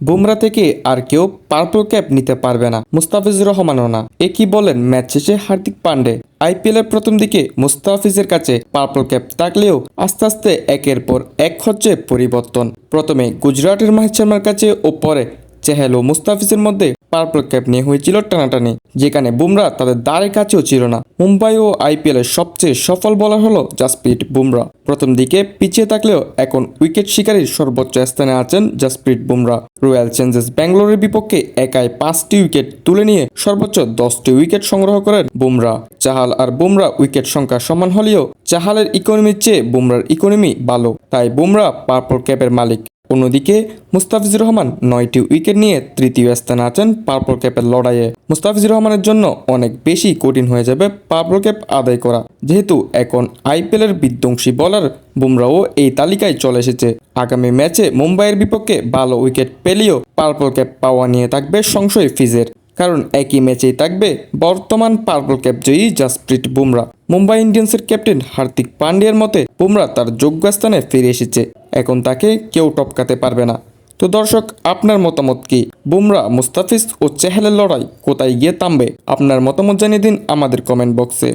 বুমরা থেকে আর কেউ purple cap নিতে পারবে না, মুস্তাফিজুর রহমানও না। একই বলেন ম্যাচ শেষে হার্দিক পান্ডে? আইপিএল এর প্রথম দিকে মুস্তাফিজের কাছে পার্পল ক্যাপ থাকলেও আস্তে আস্তে একের পর এক হচ্ছে পরিবর্তন। প্রথমে গুজরাটের মাহিদ শর্মার কাছে ও পরে চেহেল ও মুস্তাফিজের মধ্যে পার্পল ক্যাপ নিয়ে হয়েছিল টানাটানি, যেখানে বুমরা তাদের দ্বারের কাছেও ছিল না। মুম্বাই ও আইপিএল এর সবচেয়ে সফল বলার হলো জাসপ্রীত বুমরা। প্রথম দিকে পিছিয়ে থাকলেও এখন উইকেট শিকারীর সর্বোচ্চ স্থানে আছেন জাসপ্রীত বুমরা। রয়্যাল চ্যালেঞ্জার্স ব্যাঙ্গালোরের বিপক্ষে একাই পাঁচটি উইকেট তুলে নিয়ে সর্বোচ্চ দশটি উইকেট সংগ্রহ করেন বুমরা। চাহাল আর বুমরা উইকেট সংখ্যা সমান হলেও চাহালের ইকোনমির চেয়ে বুমরার ইকোনমি ভালো। তাই বুমরা পার্পল ক্যাপের মালিক। অন্যদিকে মুস্তাফিজুর রহমান নয়টি উইকেট নিয়ে তৃতীয় স্থানে আছেন পার্পল ক্যাপের লড়াইয়ে। মুস্তাফিজুর রহমানের জন্য অনেক বেশি কঠিন হয়ে যাবে পার্পল ক্যাপ আদায় করা। যেহেতু এখন আইপিএলের বিধ্বংসী বলার বুমরাও এই তালিকায় চলে এসেছে। আগামী ম্যাচে মুম্বাইয়ের বিপক্ষে ভালো উইকেট পেলেও পার্পল ক্যাপ পাওয়া নিয়ে থাকবে সংশয় ফিজের। কারণ একই ম্যাচেই থাকবে বর্তমান পার্পল ক্যাপ জয়ী জাসপ্রীত বুমরা মুম্বাই ইন্ডিয়ান্সের ক্যাপ্টেন হার্দিক পান্ডিয়ার মতে বুমরা তার যোগ্য স্থানে ফিরে এসেছে। এখন তাকে কেউ টপকাতে পারবে না। তো দর্শক, আপনার মতামত কি? বুমরা মুস্তাফিজ ও চেহালের লড়াই কোথায় গিয়ে থামবে? আপনার মতামত জানিয়ে দিন আমাদের কমেন্ট বক্সে